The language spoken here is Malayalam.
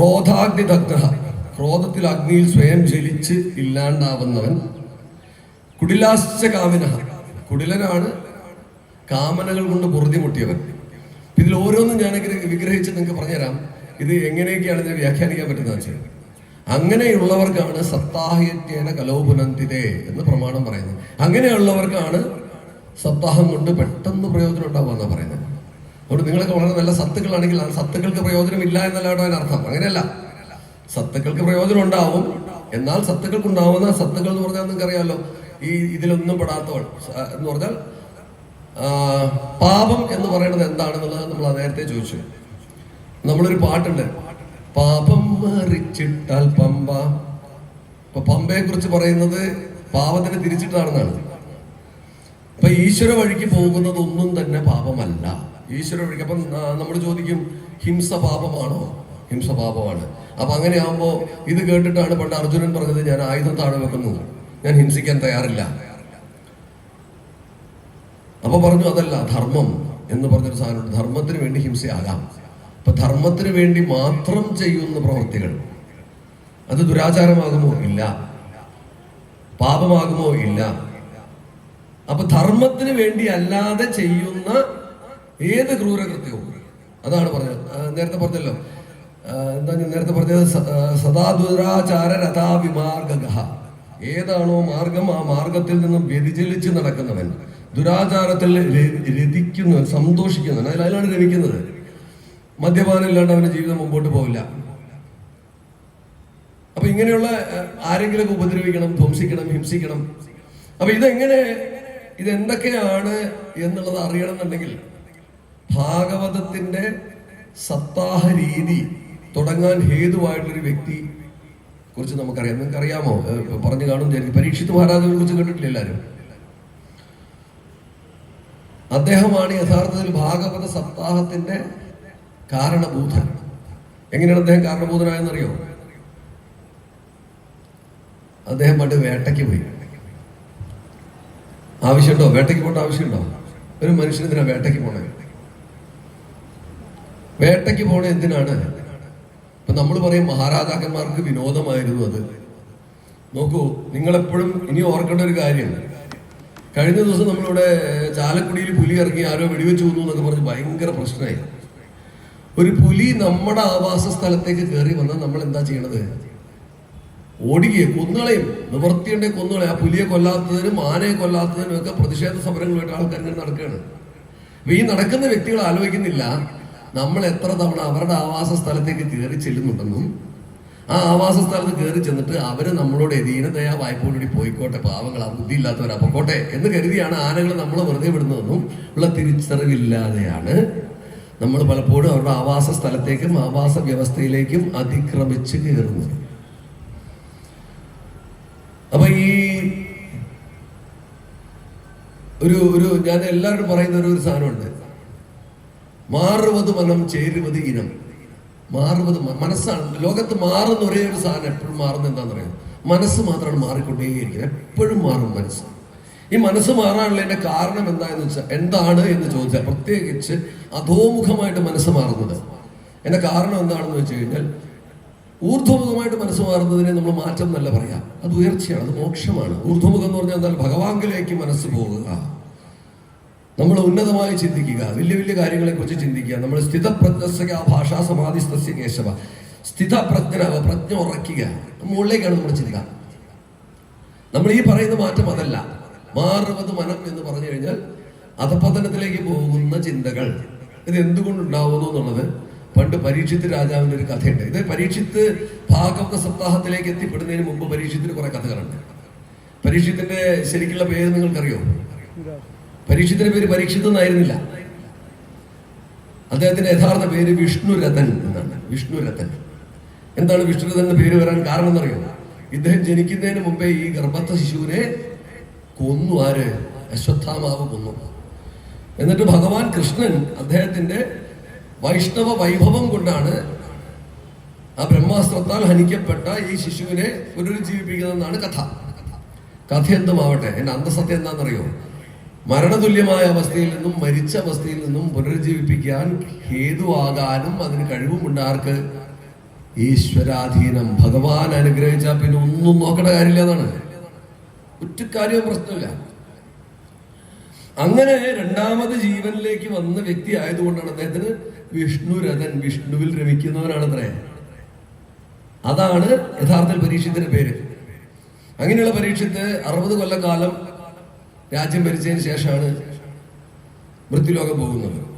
ക്രോധാഗ്നിദഗ്ധ ക്രോധത്തിൽ അഗ്നിയിൽ സ്വയം ജ്വലിച്ച് ഇല്ലാണ്ടാവുന്നവൻ കുടിലാശ്ച കാമിന കുടിലനാണ് കാമനകൾ കൊണ്ട് പൊറുതി മുട്ടിയവൻ ഇതിൽ ഓരോന്നും ഞാൻ ഇങ്ങനെ വിഗ്രഹിച്ച് നിങ്ങൾക്ക് പറഞ്ഞുതരാം. ഇത് എങ്ങനെയൊക്കെയാണ് ഇതിനെ വ്യാഖ്യാനിക്കാൻ പറ്റുന്നത് വെച്ചാൽ അങ്ങനെയുള്ളവർക്കാണ് സപ്താഹയത്യേന കലോപുനന്തിതേ എന്ന് പ്രമാണം പറയുന്നത്. അങ്ങനെയുള്ളവർക്കാണ് സപ്താഹം കൊണ്ട് പെട്ടെന്ന് പ്രയോജനം ഉണ്ടാവുക എന്നാണ് പറയുന്നത്. അതുകൊണ്ട് നിങ്ങളൊക്കെ വളരെ നല്ല സത്തുക്കളാണെങ്കിൽ ആ സത്തുക്കൾക്ക് പ്രയോജനമില്ല ഇല്ല എന്നല്ല കേട്ടോ അതിനർത്ഥം. അങ്ങനെയല്ല. സത്തുക്കൾക്ക് പ്രയോജനം ഉണ്ടാവും. എന്നാൽ സത്തുക്കൾക്ക് ഉണ്ടാവുന്ന സത്തുക്കൾ എന്ന് പറഞ്ഞാൽ നിങ്ങൾക്ക് അറിയാമല്ലോ ഈ ഇതിലൊന്നും പെടാത്തവൾ. എന്ന് പറഞ്ഞാൽ പാപം എന്ന് പറയുന്നത് എന്താണെന്നുള്ളത് നമ്മൾ നേരത്തെ ചോദിച്ചു നമ്മളൊരു പാട്ടുണ്ട്. പാപം മറിച്ചിട്ടാൽ പമ്പ. ഇപ്പൊ പമ്പയെ കുറിച്ച് പറയുന്നത് പാപത്തിന് തിരിച്ചിട്ടാണെന്നാണ്. അപ്പൊ ഈശ്വര വഴിക്ക് പോകുന്നതൊന്നും തന്നെ പാപമല്ല. ഈശ്വര വഴിക്ക് അപ്പം നമ്മൾ ചോദിക്കും ഹിംസ പാപമാണോ ഹിംസ പാപമാണ് അപ്പൊ അങ്ങനെയാകുമ്പോ ഇത് കേട്ടിട്ടാണ് പണ്ട് അർജുനൻ പറഞ്ഞത് ഞാൻ ആയുധം താഴെ വെക്കുന്നു. ഞാൻ ഹിംസിക്കാൻ തയ്യാറില്ല. അപ്പൊ പറഞ്ഞു അതല്ല ധർമ്മം എന്ന് പറഞ്ഞൊരു സാധനമുണ്ട്. ധർമ്മത്തിന് വേണ്ടി ഹിംസയാകാം. അപ്പൊ ധർമ്മത്തിന് വേണ്ടി മാത്രം ചെയ്യുന്ന പ്രവൃത്തികൾ അത് ദുരാചാരമാകുമോ? ഇല്ല. പാപമാകുമോ? ഇല്ല. അപ്പൊ ധർമ്മത്തിന് വേണ്ടി അല്ലാതെ ചെയ്യുന്ന ഏത് ക്രൂരകൃത്യവും. അതാണ് പറഞ്ഞത്. നേരത്തെ പറഞ്ഞല്ലോ. എന്താ നേരത്തെ പറഞ്ഞത്? സദാ ദുരാചാര രഥാ ഏതാണോ മാർഗം? ആ മാർഗത്തിൽ നിന്നും വ്യതിചലിച്ച് നടക്കുന്നവൻ. ദുരാചാരത്തിൽ രതിക്കുന്നവൻ സന്തോഷിക്കുന്നവൻ. അതിൽ അതിലാണ് രമിക്കുന്നത് മദ്യപാനം ഇല്ലാണ്ട് അവന്റെ ജീവിതം മുമ്പോട്ട് പോവില്ല. അപ്പൊ ഇങ്ങനെയുള്ള അഹ്, ആരെങ്കിലുമൊക്കെ ഉപദ്രവിക്കണം ധ്വംസിക്കണം ഹിംസിക്കണം. അപ്പൊ ഇതെങ്ങനെ ഇതെന്തൊക്കെയാണ് എന്നുള്ളത് അറിയണമെന്നുണ്ടെങ്കിൽ ഭാഗവതത്തിന്റെ സപ്താഹ രീതി തുടങ്ങാൻ ഹേതുവായിട്ടുള്ളൊരു വ്യക്തി കുറിച്ച് നമുക്കറിയാം. നിങ്ങൾക്ക് അറിയാമോ പറഞ്ഞു കാണും പരീക്ഷിത് മഹാരാജനെ കുറിച്ച് കേട്ടിട്ടില്ല എല്ലാവരും. അദ്ദേഹമാണ് യഥാർത്ഥത്തിൽ ഭാഗവത സപ്താഹത്തിന്റെ കാരണഭൂതൻ. എങ്ങനെയാണ് അദ്ദേഹം കാരണഭൂതനായെന്നറിയോ? അദ്ദേഹം പണ്ട് വേട്ടയ്ക്ക് പോയി. ആവശ്യമുണ്ടോ? വേട്ടയ്ക്ക് പോകേണ്ട ആവശ്യമുണ്ടോ? ഒരു മനുഷ്യനെന്തിനാ വേട്ടയ്ക്ക് പോണേ? വേട്ടയ്ക്ക് പോണ എന്തിനാണ്? ഇപ്പൊ നമ്മൾ പറയും മഹാരാജാക്കന്മാർക്ക് വിനോദമായിരുന്നു അത്. നോക്കൂ നിങ്ങളെപ്പോഴും ഇനി ഓർക്കേണ്ട ഒരു കാര്യം. കഴിഞ്ഞ ദിവസം നമ്മളിവിടെ ചാലക്കുടിയിൽ പുലി ഇറങ്ങി ആരോ വെടിവെച്ച് കൊന്നു എന്നൊക്കെ പറഞ്ഞ് ഭയങ്കര പ്രശ്നമായി. ഒരു പുലി നമ്മുടെ ആവാസ സ്ഥലത്തേക്ക് കയറി വന്നാൽ നമ്മൾ എന്താ ചെയ്യണത്? ഓടിക്കുക കൊന്നുകളയും നിവർത്തിയുണ്ടെ കൊന്നുകളയും ആ പുലിയെ കൊല്ലാത്തതിനും ആനയെ കൊല്ലാത്തതിനും ഒക്കെ പ്രതിഷേധ സമരങ്ങളുമായിട്ട് ആൾക്കാർ നടക്കുകയാണ്. അപ്പൊ ഈ നടക്കുന്ന വ്യക്തികൾ ആലോചിക്കുന്നില്ല. നമ്മൾ എത്ര തവണ അവരുടെ ആവാസ സ്ഥലത്തേക്ക് കയറി ചെല്ലുന്നുണ്ടെന്നും ആ ആവാസ സ്ഥലത്ത് കയറി ചെന്നിട്ട് അവർ നമ്മളോട് ദീനതയാ വായ്പോടുകൂടി പോയിക്കോട്ടെ പാവങ്ങൾ ആ ബുദ്ധി ഇല്ലാത്തവരാ പൊക്കോട്ടെ എന്ന് കരുതിയാണ് ആനകൾ നമ്മൾ വെറുതെ വിടുന്നതെന്നും ഉള്ള തിരിച്ചറിവില്ലാതെയാണ് നമ്മൾ പലപ്പോഴും അവരുടെ ആവാസ സ്ഥലത്തേക്കും ആവാസ വ്യവസ്ഥയിലേക്കും അതിക്രമിച്ച് കയറുന്നത്. അപ്പൊ ഈ ഒരു ഒരു ഞാൻ എല്ലാവരും പറയുന്ന ഒരു സാധനമുണ്ട്. മാറുവത് മനം ചേരുവത് ഇനം. മാറുവത് മനസ്സാണ്. ലോകത്ത് മാറുന്ന ഒരേ ഒരു സാധനം എപ്പോഴും മാറുന്ന എന്താണെന്ന് അറിയാം മനസ്സ് മാത്രമാണ് മാറിക്കൊണ്ടേയിരിക്കുന്നത്. എപ്പോഴും മാറും മനസ്സ്. ഈ മനസ്സ് മാറാനുള്ള മാറാനുള്ളതിന്റെ കാരണം എന്താണെന്ന് വെച്ചാൽ എന്താണ് എന്ന് ചോദിച്ചാൽ പ്രത്യേകിച്ച് അധോമുഖമായിട്ട് മനസ്സ് മാറുന്നത്. എന്റെ കാരണം എന്താണെന്ന് വെച്ച് കഴിഞ്ഞാൽ ഊർധ്വമുഖമായിട്ട് മനസ്സ് മാറുന്നതിനെ നമ്മൾ മാറ്റം എന്നല്ല പറയാം. അത് ഉയർച്ചയാണ് അത് മോക്ഷമാണ്. ഊർധ്വമുഖം എന്ന് പറഞ്ഞാൽ എന്നാൽ ഭഗവാങ്കിലേക്ക് മനസ്സ് പോകുക. നമ്മൾ ഉന്നതമായി ചിന്തിക്കുക വലിയ വലിയ കാര്യങ്ങളെ കുറിച്ച് ചിന്തിക്കുക. നമ്മൾ സ്ഥിതപ്രജ്ഞസ്യ ഭാഷാ സമാധിസ്തസ്യ കേശവ. സ്ഥിതപ്രജ്ഞ പ്രജ്ഞ ഉറക്കുക മുകളിലേക്കാണ് നമ്മുടെ ചിന്ത നമ്മൾ ഈ പറയുന്ന മാറ്റം അതല്ല. മാറുന്നത് മനം എന്ന് പറഞ്ഞു കഴിഞ്ഞാൽ അധപതനത്തിലേക്ക് പോകുന്ന ചിന്തകൾ. ഇത് എന്തുകൊണ്ടുണ്ടാവുന്നു എന്നുള്ളത് പണ്ട് പരീക്ഷിത്ത് രാജാവിന്റെ ഒരു കഥയുണ്ട്. ഇത് പരീക്ഷിത്ത് ഭാഗവത സപ്താഹത്തിലേക്ക് എത്തിപ്പെടുന്നതിന് മുമ്പ് പരീക്ഷത്തിന് കുറെ കഥകളുണ്ട്. പരീക്ഷത്തിന്റെ ശരിക്കുള്ള പേര് നിങ്ങൾക്കറിയോ? പരീക്ഷത്തിന്റെ പേര് പരീക്ഷിതെന്നായിരുന്നില്ല അദ്ദേഹത്തിന്റെ യഥാർത്ഥ പേര് വിഷ്ണുരഥൻ എന്നാണ്. വിഷ്ണുരഥൻ എന്താണ് വിഷ്ണുരഥൻ എന്ന പേര് വരാൻ കാരണം എന്നറിയോ ഇദ്ദേഹം ജനിക്കുന്നതിന് മുമ്പേ ഈ ഗർഭസ്ഥ ശിശുവിനെ കൊന്നു. ആര്? അശ്വത്ഥാമാവ് കൊന്നു. എന്നിട്ട് ഭഗവാൻ കൃഷ്ണൻ അദ്ദേഹത്തിന്റെ വൈഷ്ണവ വൈഭവം കൊണ്ടാണ് ആ ബ്രഹ്മാസ്ത്രത്താൽ ഹനിക്കപ്പെട്ട ഈ ശിശുവിനെ പുനരുജ്ജീവിപ്പിക്കുന്നതെന്നാണ് കഥ. കഥ എന്തുമാവട്ടെ? എന്റെ അന്തസത്യം എന്താണെന്നറിയോ? മരണതുല്യമായ അവസ്ഥയിൽ നിന്നും മരിച്ച അവസ്ഥയിൽ നിന്നും പുനരുജ്ജീവിപ്പിക്കാൻ ഹേതുവാകാനും അതിന് കഴിവുമുണ്ട് ആർക്ക്? ഈശ്വരാധീനം. ഭഗവാൻ അനുഗ്രഹിച്ചാൽ പിന്നെ ഒന്നും നോക്കേണ്ട കാര്യമില്ല എന്നാണ്. ഒറ്റ കാര്യവും പ്രശ്നമില്ല. അങ്ങനെ രണ്ടാമത് ജീവനിലേക്ക് വന്ന വ്യക്തി ആയതുകൊണ്ടാണ് അദ്ദേഹത്തിന് വിഷ്ണുരഥൻ വിഷ്ണുവിൽ രമിക്കുന്നവനാണ് അത്രേ അതാണ് യഥാർത്ഥ പരീക്ഷത്തിന്റെ പേര്. അങ്ങനെയുള്ള പരീക്ഷത്ത് അറുപത് കൊല്ലക്കാലം രാജ്യം ഭരിച്ചതിന് ശേഷമാണ് മൃത്യുലോകം പോകുന്നത്.